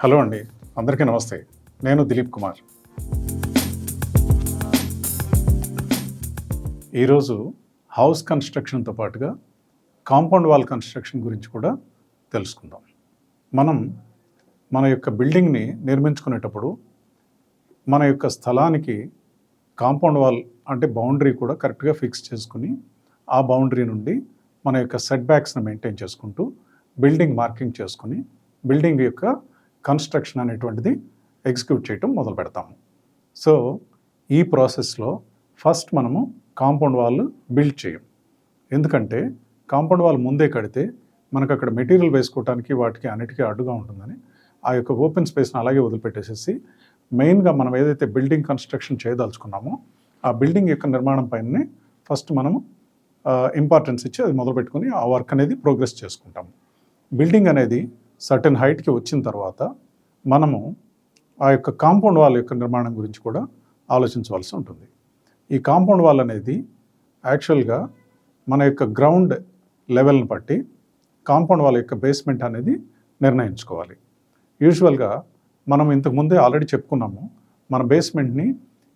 Hello అండి. అందరికీ నమస్తే. నేను దిలీప్ కుమార్. ఈరోజు హౌస్ కన్స్ట్రక్షన్తో పాటుగా కాంపౌండ్ వాల్ కన్స్ట్రక్షన్ గురించి కూడా తెలుసుకుందాం. మనం మన యొక్క బిల్డింగ్ని నిర్మించుకునేటప్పుడు మన యొక్క స్థలానికి కాంపౌండ్ వాల్ అంటే బౌండరీ కూడా కరెక్ట్గా ఫిక్స్ చేసుకుని ఆ బౌండరీ నుండి మన యొక్క సెట్ బ్యాక్స్ని మెయింటైన్ చేసుకుంటూ బిల్డింగ్ మార్కింగ్ చేసుకుని బిల్డింగ్ యొక్క కన్స్ట్రక్షన్ అనేటువంటిది ఎగ్జిక్యూట్ చేయటం మొదలు పెడతాము. సో ఈ ప్రాసెస్లో ఫస్ట్ మనము కాంపౌండ్ వాల్ బిల్డ్ చేయం. ఎందుకంటే కాంపౌండ్ వాల్ ముందే కడితే మనకు అక్కడ మెటీరియల్ వేసుకోవడానికి వాటికి అన్నిటికీ అడ్డుగా ఉంటుందని ఆ యొక్క ఓపెన్ స్పేస్ని అలాగే వదిలిపెట్టేసేసి మెయిన్గా మనం ఏదైతే బిల్డింగ్ కన్స్ట్రక్షన్ చేయదలుచుకున్నామో ఆ బిల్డింగ్ యొక్క నిర్మాణం పైనే ఫస్ట్ మనము ఇంపార్టెన్స్ ఇచ్చి అది మొదలుపెట్టుకుని ఆ వర్క్ అనేది ప్రోగ్రెస్ చేసుకుంటాము. బిల్డింగ్ అనేది సర్టెన్ హైట్కి వచ్చిన తర్వాత మనము ఆ యొక్క కాంపౌండ్ వాల్ యొక్క నిర్మాణం గురించి కూడా ఆలోచించవలసి ఉంటుంది. ఈ కాంపౌండ్ వాల్ అనేది యాక్చువల్గా మన యొక్క గ్రౌండ్ లెవెల్ని బట్టి కాంపౌండ్ వాల్ యొక్క బేస్మెంట్ అనేది నిర్ణయించుకోవాలి. యూజువల్గా మనం ఇంతకు ముందే ఆల్రెడీ చెప్పుకున్నాము మన బేస్మెంట్ని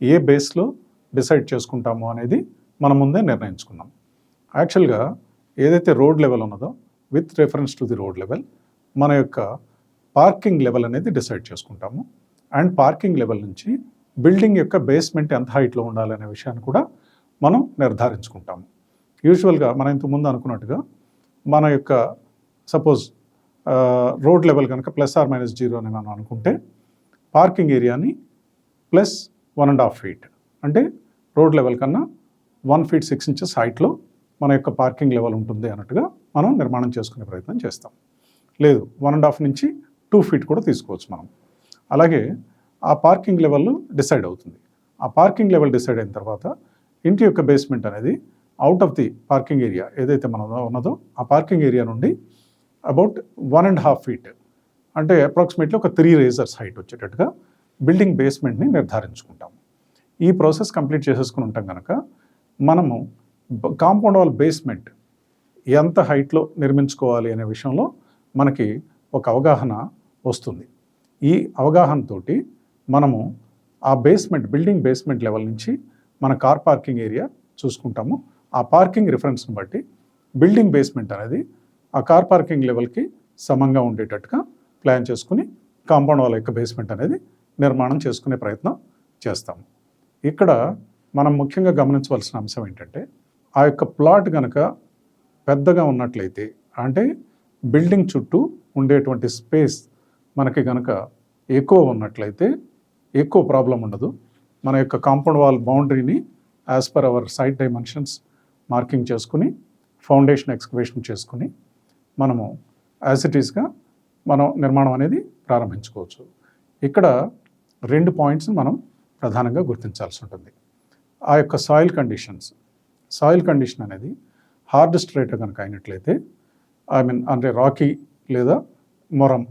ఏ బేస్లో డిసైడ్ చేసుకుంటాము అనేది మనం ముందే నిర్ణయించుకున్నాం. యాక్చువల్గా ఏదైతే రోడ్ లెవెల్ ఉన్నదో with reference to the road level మన యొక్క పార్కింగ్ లెవెల్ అనేది డిసైడ్ చేసుకుంటాము. అండ్ పార్కింగ్ లెవెల్ నుంచి బిల్డింగ్ యొక్క బేస్మెంట్ ఎంత హైట్లో ఉండాలనే విషయాన్ని కూడా మనం నిర్ధారించుకుంటాము. యూజువల్గా మనం ఇంతకుముందు అనుకున్నట్టుగా మన యొక్క సపోజ్ రోడ్ లెవెల్ కనుక ప్లస్ ఆర్ మైనస్ జీరో అని మనం అనుకుంటే పార్కింగ్ ఏరియాని plus one and half feet. అంటే రోడ్ లెవెల్ కన్నా వన్ ఫీట్ సిక్స్ ఇంచెస్ హైట్లో మన యొక్క పార్కింగ్ లెవెల్ ఉంటుంది అన్నట్టుగా మనం నిర్మాణం చేసుకునే ప్రయత్నం చేస్తాం. లేదు వన్ అండ్ హాఫ్ నుంచి టూ ఫీట్ కూడా తీసుకోవచ్చు మనం. అలాగే ఆ పార్కింగ్ లెవెల్ డిసైడ్ అవుతుంది. ఆ పార్కింగ్ లెవెల్ డిసైడ్ అయిన తర్వాత ఇంటి యొక్క బేస్మెంట్ అనేది out of the parking area ఏదైతే మన ఉన్నదో ఆ పార్కింగ్ ఏరియా నుండి about one and half feet అంటే అప్రాక్సిమేట్లీ ఒక త్రీ రేజర్స్ హైట్ వచ్చేటట్టుగా బిల్డింగ్ బేస్మెంట్ని నిర్ధారించుకుంటాం. ఈ ప్రాసెస్ కంప్లీట్ చేసేసుకుని ఉంటాం కనుక మనము కాంపౌండ్ వాల్ బేస్మెంట్ ఎంత హైట్లో నిర్మించుకోవాలి అనే విషయంలో మనకి ఒక అవగాహన వస్తుంది. ఈ అవగాహనతోటి మనము ఆ బేస్మెంట్ బిల్డింగ్ బేస్మెంట్ లెవెల్ నుంచి మన కార్ పార్కింగ్ ఏరియా చూసుకుంటాము. ఆ పార్కింగ్ రిఫరెన్స్ని బట్టి బిల్డింగ్ బేస్మెంట్ అనేది ఆ కార్ పార్కింగ్ లెవెల్కి సమంగా ఉండేటట్టుగా ప్లాన్ చేసుకుని కాంపౌండ్ వాల్ యొక్క బేస్మెంట్ అనేది నిర్మాణం చేసుకునే ప్రయత్నం చేస్తాము. ఇక్కడ మనం ముఖ్యంగా గమనించవలసిన అంశం ఏంటంటే ఆ యొక్క ప్లాట్ కనుక పెద్దగా ఉన్నట్లయితే అంటే బిల్డింగ్ చుట్టూ ఉండేటువంటి స్పేస్ మనకి కనుక ఎక్కువ ఉన్నట్లయితే ఎక్కువ ప్రాబ్లం ఉండదు. మన యొక్క compound wall బౌండరీని as per our site dimensions marking చేసుకుని ఫౌండేషన్ ఎక్స్కవేషన్ చేసుకుని మనము యాజ్ ఇట్ ఈస్గా మనం నిర్మాణం అనేది ప్రారంభించుకోవచ్చు. ఇక్కడ రెండు పాయింట్స్ని మనం ప్రధానంగా గుర్తించాల్సి ఉంటుంది. ఆ యొక్క సాయిల్ కండిషన్స్. సాయిల్ కండిషన్ అనేది హార్డ్ స్ట్రేట్ కనుక అయినట్లయితే ఐ మీన్ అంటే రాకీ లేదా మొరం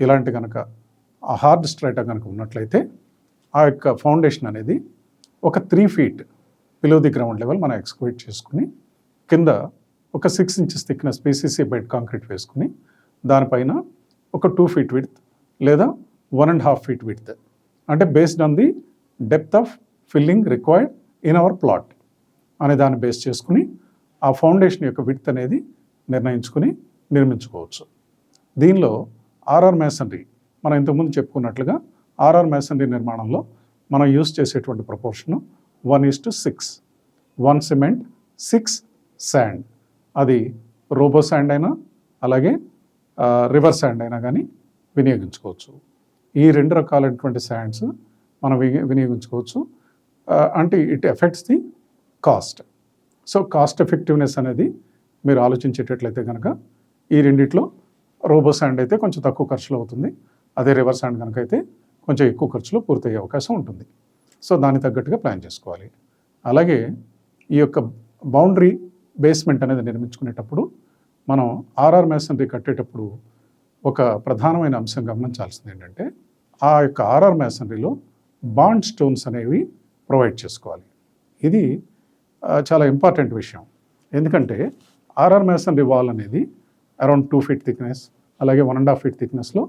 ఇలాంటి కనుక ఆ హార్డ్ స్ట్రైటా కనుక ఉన్నట్లయితే ఆ యొక్క ఫౌండేషన్ అనేది ఒక three feet below the ground level మనం ఎక్స్క్వేట్ చేసుకుని కింద ఒక six inches thickness PCC bed concrete వేసుకుని దానిపైన ఒక టూ ఫీట్ విడ్త్ లేదా one and half feet width అంటే based on the depth of filling required in our plot అనే దాన్ని బేస్ చేసుకుని ఆ ఫౌండేషన్ యొక్క విడ్త్ అనేది నిర్ణయించుకుని నిర్మించుకోవచ్చు. దీనిలో ఆర్ఆర్ మేసనరీ మనం ఇంతకుముందు చెప్పుకున్నట్లుగా ఆర్ఆర్ మేసనరీ నిర్మాణంలో మనం యూస్ చేసేటువంటి proportion one is to six. One cement six sand. అది రోబో శాండ్ అయినా అలాగే రివర్ శాండ్ అయినా కానీ వినియోగించుకోవచ్చు. ఈ రెండు రకాలైనటువంటి శాండ్స్ మనం వినియోగించుకోవచ్చు. అంటే it effects the cost. So cost effectiveness అనేది మీరు ఆలోచించేటట్లయితే కనుక ఈ రెండిట్లో రోబో శాండ్ అయితే కొంచెం తక్కువ ఖర్చులో అవుతుంది. అదే రివర్స్ శాండ్ కనుక అయితే కొంచెం ఎక్కువ ఖర్చులో పూర్తయ్యే అవకాశం ఉంటుంది. సో దానికి తగ్గట్టుగా ప్లాన్ చేసుకోవాలి. అలాగే ఈ యొక్క బౌండరీ బేస్మెంట్ అనేది నిర్మించుకునేటప్పుడు మనం ఆర్ఆర్ మేసనరీ కట్టేటప్పుడు ఒక ప్రధానమైన అంశం గమనించాల్సింది ఏంటంటే ఆ యొక్క ఆర్ఆర్ మేసనరీలో బాండ్ స్టోన్స్ అనేవి ప్రొవైడ్ చేసుకోవాలి. ఇది చాలా ఇంపార్టెంట్ విషయం. ఎందుకంటే ఆర్ఆర్ మేసనరీ వాల్ అనేది అరౌండ్ టూ ఫీట్ థిక్నెస్ అలాగే వన్ అండ్ హాఫ్ ఫీట్ థిక్నెస్లో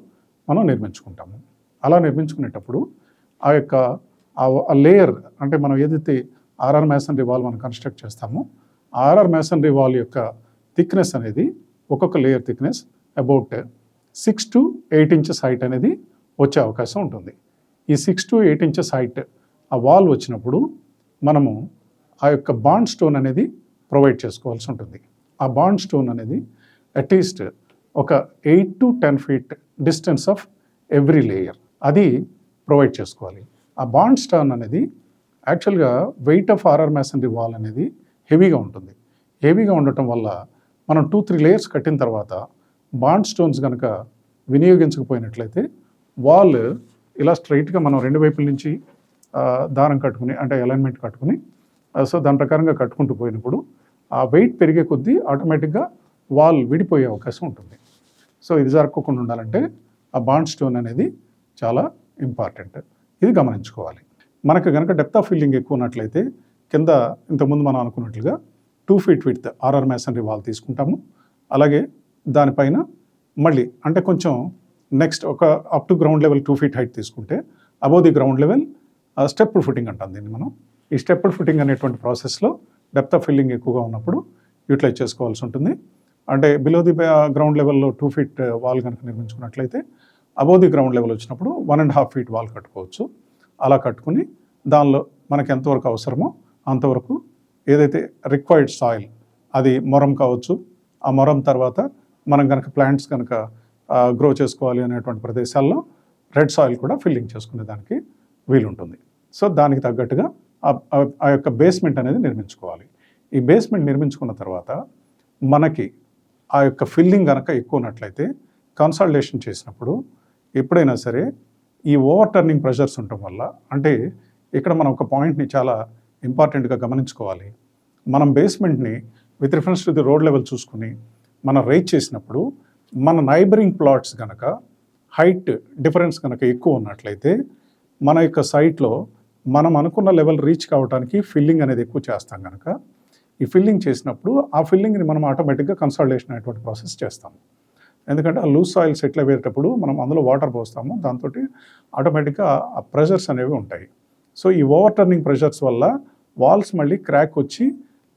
మనం నిర్మించుకుంటాము. అలా నిర్మించుకునేటప్పుడు ఆ యొక్క ఆ లేయర్ అంటే మనం ఏదైతే ఆర్ఆర్ మేసనరీ వాల్ మనం కన్స్ట్రక్ట్ చేస్తామో ఆర్ఆర్ మేసనరీ వాల్ యొక్క థిక్నెస్ అనేది ఒక్కొక్క layer thickness about six to eight inches height అనేది వచ్చే అవకాశం ఉంటుంది. ఈ six to eight inches height ఆ వాల్ వచ్చినప్పుడు మనము ఆ యొక్క బాండ్ స్టోన్ అనేది ప్రొవైడ్ చేసుకోవాల్సి ఉంటుంది. ఆ బాండ్ స్టోన్ అనేది అట్లీస్ట్ ఒక eight to ten feet distance of every layer అది ప్రొవైడ్ చేసుకోవాలి. ఆ బాండ్ స్టోన్ అనేది యాక్చువల్గా weight of RR masonry wall అనేది హెవీగా ఉంటుంది. హెవీగా ఉండటం వల్ల మనం టూ త్రీ లేయర్స్ కట్టిన తర్వాత బాండ్ స్టోన్స్ కనుక వినియోగించకపోయినట్లయితే వాల్ ఇలా స్ట్రైట్గా మనం రెండు వైపుల నుంచి దారం కట్టుకుని అంటే అలైన్మెంట్ కట్టుకుని సో దాని ప్రకారంగా కట్టుకుంటూ పోయినప్పుడు ఆ వెయిట్ పెరిగే కొద్దీ ఆటోమేటిక్గా వాల్ విడిపోయే అవకాశం ఉంటుంది. సో ఇది జరగకుండా ఉండాలంటే ఆ బాండ్ స్టోన్ అనేది చాలా ఇంపార్టెంట్ ఇది గమనించుకోవాలి. మనకు కనుక డెప్త్ ఆఫ్ ఫీల్డింగ్ ఎక్కువ ఉన్నట్లయితే కింద ఇంతకుముందు మనం అనుకున్నట్లుగా two feet with RR masonry wall తీసుకుంటాము. అలాగే దానిపైన మళ్ళీ అంటే కొంచెం నెక్స్ట్ ఒక up to ground level two feet height తీసుకుంటే above the ground level stepped footing అంటాం దీన్ని మనం. ఈ స్టెప్డ్ ఫుటింగ్ అనేటువంటి ప్రాసెస్లో డెప్త్ ఆఫ్ ఫిల్లింగ్ ఎక్కువగా ఉన్నప్పుడు యూటిలైజ్ చేసుకోవాల్సి ఉంటుంది. అంటే బిలో ది గ్రౌండ్ లెవెల్లో టూ ఫీట్ వాల్ కనుక నిర్మించుకున్నట్లయితే అబౌవ్ ది గ్రౌండ్ లెవెల్ వచ్చినప్పుడు one and half feet wall కట్టుకోవచ్చు. అలా కట్టుకుని దానిలో మనకు ఎంతవరకు అవసరమో అంతవరకు ఏదైతే రిక్వైర్డ్ సాయిల్ అది మొరం కావచ్చు ఆ మొరం తర్వాత మనం కనుక ప్లాంట్స్ కనుక గ్రో చేసుకోవాలి అనేటువంటి ప్రదేశాల్లో రెడ్ సాయిల్ కూడా ఫిల్లింగ్ చేసుకునే దానికి వీలుంటుంది. సో దానికి తగ్గట్టుగా ఆ- యొక్క బేస్మెంట్ అనేది నిర్మించుకోవాలి. ఈ బేస్మెంట్ నిర్మించుకున్న తర్వాత మనకి ఆ యొక్క ఫిల్లింగ్ కనుక ఎక్కువ ఉన్నట్లయితే కన్సల్టేషన్ చేసినప్పుడు ఎప్పుడైనా సరే ఈ ఓవర్ టర్నింగ్ ప్రెషర్స్ ఉండటం వల్ల అంటే ఇక్కడ మనం ఒక పాయింట్ని చాలా ఇంపార్టెంట్గా గమనించుకోవాలి. మనం బేస్మెంట్ని with reference to the road level చూసుకుని మనం రైట్ చేసినప్పుడు మన నైబరింగ్ ప్లాట్స్ కనుక హైట్ డిఫరెన్స్ కనుక ఎక్కువ ఉన్నట్లయితే మన యొక్క సైట్లో మనం అనుకున్న లెవెల్ రీచ్ కావడానికి ఫిల్లింగ్ అనేది ఎక్కువ చేస్తాం కనుక ఈ ఫిల్లింగ్ చేసినప్పుడు ఆ ఫిల్లింగ్ని మనం ఆటోమేటిక్గా కన్సల్టేషన్ అనేటువంటి ప్రాసెస్ చేస్తాం. ఎందుకంటే ఆ లూజ్ సాయిల్ సెటిల్ అయ్యేటప్పుడు మనం అందులో వాటర్ పోస్తాము. దాంతో ఆటోమేటిక్గా ఆ ప్రెషర్స్ అనేవి ఉంటాయి. సో ఈ ఓవర్ టర్నింగ్ ప్రెషర్స్ వల్ల వాల్స్ మళ్ళీ క్రాక్ వచ్చి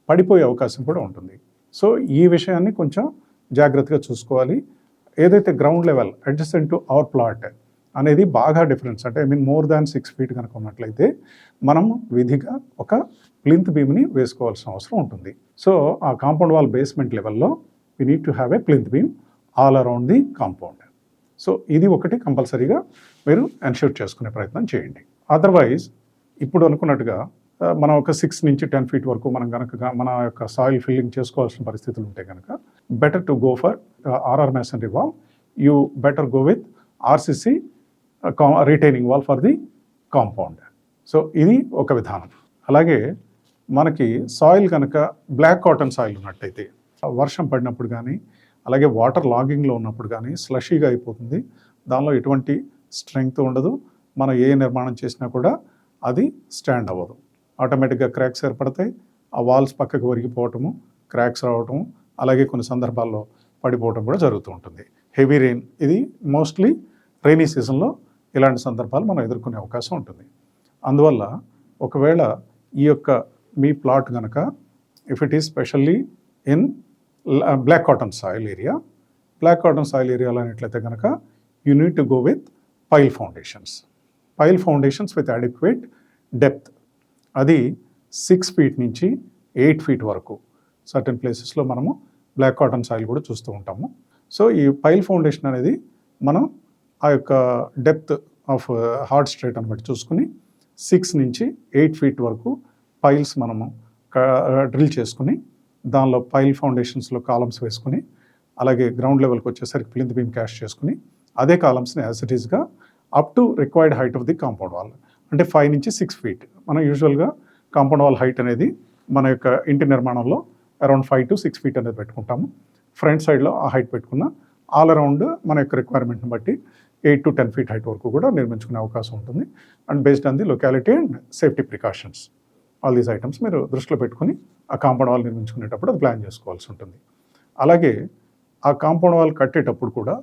పడిపోయే అవకాశం కూడా ఉంటుంది. సో ఈ విషయాన్ని కొంచెం జాగ్రత్తగా చూసుకోవాలి. ఏదైతే ground level adjacent to our plot అనేది బాగా డిఫరెన్స్ అంటే I mean more than six feet కనుక ఉన్నట్లయితే మనం విధిగా ఒక ప్లింత్ బీమ్ని వేసుకోవాల్సిన అవసరం ఉంటుంది. సో ఆ కాంపౌండ్ వాల్ బేస్మెంట్ లెవెల్లో we need to have a plinth beam all around the compound so ఇది ఒకటి కంపల్సరీగా మీరు ఎన్ష్యూర్ చేసుకునే ప్రయత్నం చేయండి. అదర్వైజ్ ఇప్పుడు అనుకున్నట్టుగా మనం ఒక సిక్స్ నుంచి టెన్ ఫీట్ వరకు మనం కనుక మన యొక్క సాయిల్ ఫిల్లింగ్ చేసుకోవాల్సిన పరిస్థితులు ఉంటే కనుక better to go for RR masonry wall you better go with RCC retaining wall for the compound so ఇది ఒక విధానం. అలాగే మనకి సాయిల్ కనుక బ్లాక్ కాటన్ సాయిల్ ఉన్నట్టయితే వర్షం పడినప్పుడు కానీ అలాగే వాటర్ లాగింగ్లో ఉన్నప్పుడు కానీ స్లషీగా అయిపోతుంది. దానిలో ఎటువంటి స్ట్రెంగ్త్ ఉండదు. మనం ఏ నిర్మాణం చేసినా కూడా అది స్టాండ్ అవ్వదు. ఆటోమేటిక్గా క్రాక్స్ ఏర్పడతాయి. ఆ వాల్స్ పక్కకు ఒరిగిపోవటము క్రాక్స్ రావటము అలాగే కొన్ని సందర్భాల్లో పడిపోవటం కూడా జరుగుతూ ఉంటుంది. హెవీ రెయిన్ ఇది మోస్ట్లీ రైనీ సీజన్లో ఇలాంటి సందర్భాలు మనం ఎదుర్కొనే అవకాశం ఉంటుంది. అందువల్ల ఒకవేళ ఈ యొక్క మీ ప్లాట్ కనుక if it is specially in black cotton soil area black cotton soil ఏరియాలో అనేట్లయితే కనుక you need to go with pile foundations pile foundations with adequate depth అది సిక్స్ ఫీట్ నుంచి ఎయిట్ ఫీట్ వరకు. సర్టన్ ప్లేసెస్లో మనము బ్లాక్ కాటన్ సాయిల్ కూడా చూస్తూ ఉంటాము. సో ఈ పైల్ ఫౌండేషన్ అనేది మనం ఆ యొక్క డెప్త్ ఆఫ్ హార్ట్ స్ట్రేట్ అని బట్టి చూసుకుని సిక్స్ నుంచి ఎయిట్ ఫీట్ వరకు పైల్స్ మనము డ్రిల్ చేసుకుని దానిలో పైల్ ఫౌండేషన్స్లో కాలమ్స్ వేసుకుని అలాగే గ్రౌండ్ లెవెల్కి వచ్చేసరికి ప్లింత్ బీమ్ క్యాష్ చేసుకుని అదే కాలమ్స్ని యాజ్ ఇట్ ఈస్గా up to required height of the compound wall. అంటే ఫైవ్ నుంచి సిక్స్ ఫీట్. మనం యూజువల్గా కాంపౌండ్ వాల్ హైట్ అనేది మన యొక్క ఇంటి నిర్మాణంలో around five to six feet అనేది పెట్టుకుంటాము. ఫ్రంట్ సైడ్లో ఆ హైట్ పెట్టుకున్న ఆల్ అరౌండ్ మన యొక్క రిక్వైర్మెంట్ని బట్టి eight to ten feet height వరకు కూడా నిర్మించుకునే అవకాశం ఉంటుంది. And based on the locality and safety precautions all these items మీరు దృష్టిలో పెట్టుకుని ఆ కాంపౌండ్ వాల్ నిర్మించుకునేటప్పుడు అది ప్లాన్ చేసుకోవాల్సి ఉంటుంది. అలాగే ఆ కాంపౌండ్ వాల్ కట్టేటప్పుడు కూడా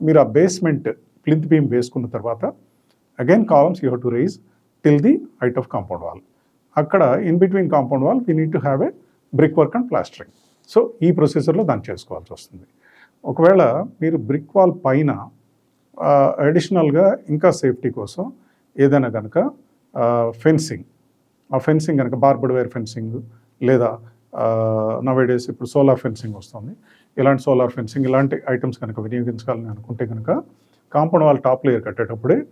మీరు ఆ బేస్మెంట్ ప్లింత్ బీమ్ వేసుకున్న తర్వాత again columns you have to raise till the height of compound wall అక్కడ in between compound wall we need to have a brick work and plastering so ఈ ప్రొసీజర్లో దాన్ని చేసుకోవాల్సి వస్తుంది. ఒకవేళ మీరు బ్రిక్ వాల్ పైన అడిషనల్గా ఇంకా సేఫ్టీ కోసం ఏదైనా కనుక ఫెన్సింగ్ ఆ ఫెన్సింగ్ కనుక బార్బడ్ వైర్ ఫెన్సింగ్ లేదా నవేడేస్ ఇప్పుడు సోలార్ ఫెన్సింగ్ వస్తుంది. ఇలాంటి సోలార్ ఫెన్సింగ్ ఇలాంటి ఐటమ్స్ కనుక వినియోగించాలని అనుకుంటే కనుక కాంపౌండ్ వాల్ టాప్ లేయర్ కట్టేటప్పుడే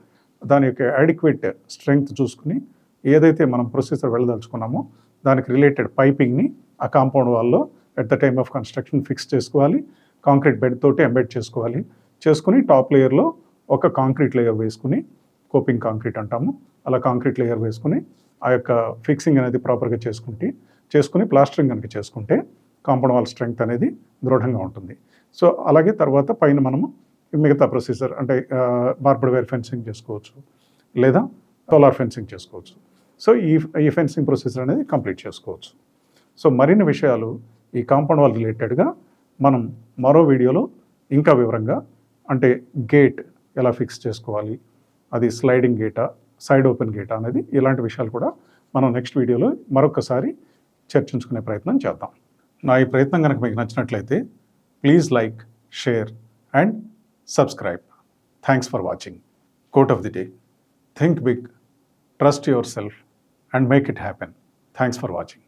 దాని యొక్క అడిక్వేట్ స్ట్రెంగ్త్ చూసుకుని ఏదైతే మనం ప్రొసీజర్ వెళ్ళదలుచుకున్నామో దానికి రిలేటెడ్ పైపింగ్ని ఆ compound వాల్లో at the time of construction fix చేసుకోవాలి. కాంక్రీట్ బెడ్ తోటి ఎంబెడ్ చేసుకోవాలి. చేసుకుని టాప్ లేయర్లో ఒక కాంక్రీట్ లేయర్ వేసుకుని కోపింగ్ కాంక్రీట్ అంటాము. అలా కాంక్రీట్ లేయర్ వేసుకుని ఆ యొక్క ఫిక్సింగ్ అనేది ప్రాపర్గా చేసుకుంటే చేసుకుని ప్లాస్టరింగ్ కనుక చేసుకుంటే కాంపౌండ్ వాల్ స్ట్రెంగ్త్ అనేది దృఢంగా ఉంటుంది. సో అలాగే తర్వాత పైన మనము మిగతా ప్రొసీజర్ అంటే బార్బడ్ వైర్ ఫెన్సింగ్ చేసుకోవచ్చు లేదా సోలార్ ఫెన్సింగ్ చేసుకోవచ్చు. సో ఈ ఈ ఫెన్సింగ్ ప్రొసీజర్ అనేది కంప్లీట్ చేసుకోవచ్చు. సో మరిన్ని విషయాలు ఈ కాంపౌండ్ వాల్ రిలేటెడ్గా మనం మరో వీడియోలో ఇంకా వివరంగా అంటే గేట్ ఎలా ఫిక్స్ చేసుకోవాలి అది స్లైడింగ్ గేటా సైడ్ ఓపెన్ గేటా అనేది ఇలాంటి విషయాలు కూడా మనం నెక్స్ట్ వీడియోలో మరొకసారి చర్చించుకునే ప్రయత్నం చేద్దాం. నా ఈ ప్రయత్నం కనుక మీకు నచ్చినట్లయితే please like share and subscribe thanks for watching quote of the day think big trust yourself and make it happen thanks for watching